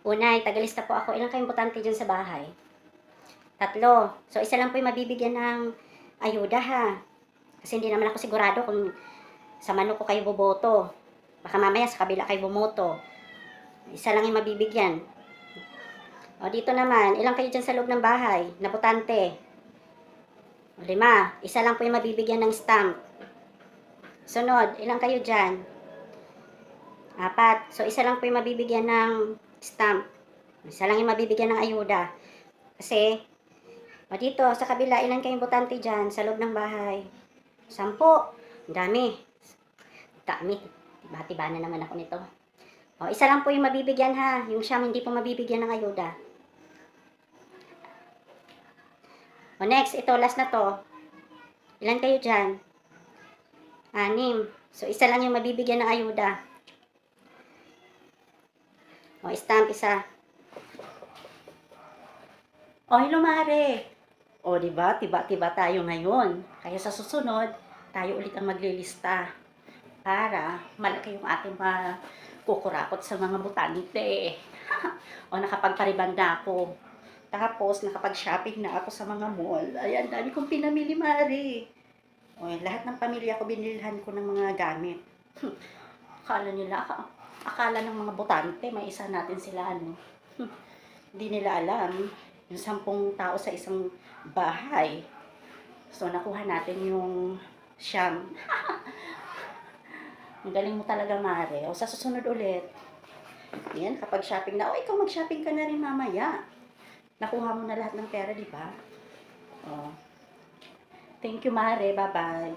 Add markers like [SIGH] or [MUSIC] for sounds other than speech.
Unay, tagalista po ako. Ilan kayong butante dyan sa bahay? Tatlo. So, isa lang po yung mabibigyan ng ayuda ha. Kasi hindi naman ako sigurado kung sa mano ko kayo boboto. Baka mamaya sa kabila kayo bumoto. Isa lang yung mabibigyan. O, dito naman, ilang kayo dyan sa loob ng bahay? Na butante. Lima. Isa lang po yung mabibigyan ng stamp. Sunod, ilang kayo dyan? Apat. So, isa lang po yung mabibigyan ng stamp. Isa lang yung mabibigyan ng ayuda. Kasi, o dito, sa kabila, ilan kayong butante dyan sa loob ng bahay? Sampo. Ang dami. Dami. Tiba-tiba na naman ako nito. O, isa lang po yung mabibigyan ha. Yung siyam hindi po mabibigyan ng ayuda. O next, ito, last na to. Ilan kayo dyan? Anim. So, isa lang yung mabibigyan ng ayuda. O, stamp isa. O, hello, Mare. O, di ba? Tiba-tiba tayo ngayon. Kaya sa susunod, tayo ulit ang maglilista para malaki yung ating kukurakot sa mga butante. [LAUGHS] o, nakapagpariban na ako. Tapos, nakapag-shopping na ako sa mga mall. Ayan, dami kong pinamili, Mare. O, lahat ng pamilya ko, binilhan ko ng mga gamit. [LAUGHS] Akala nila, akala ng mga botante, may isa natin sila, ano. [LAUGHS] Hindi nila alam, yung sampung tao sa isang bahay. So, nakuha natin yung siyam. [LAUGHS] Ang galing mo talaga, Mare. O, sa susunod ulit. Yan, kapag shopping na, o, ikaw mag-shopping ka na rin mamaya. Nakuha mo na lahat ng pera, di ba? O. Thank you, Mare. Bye-bye.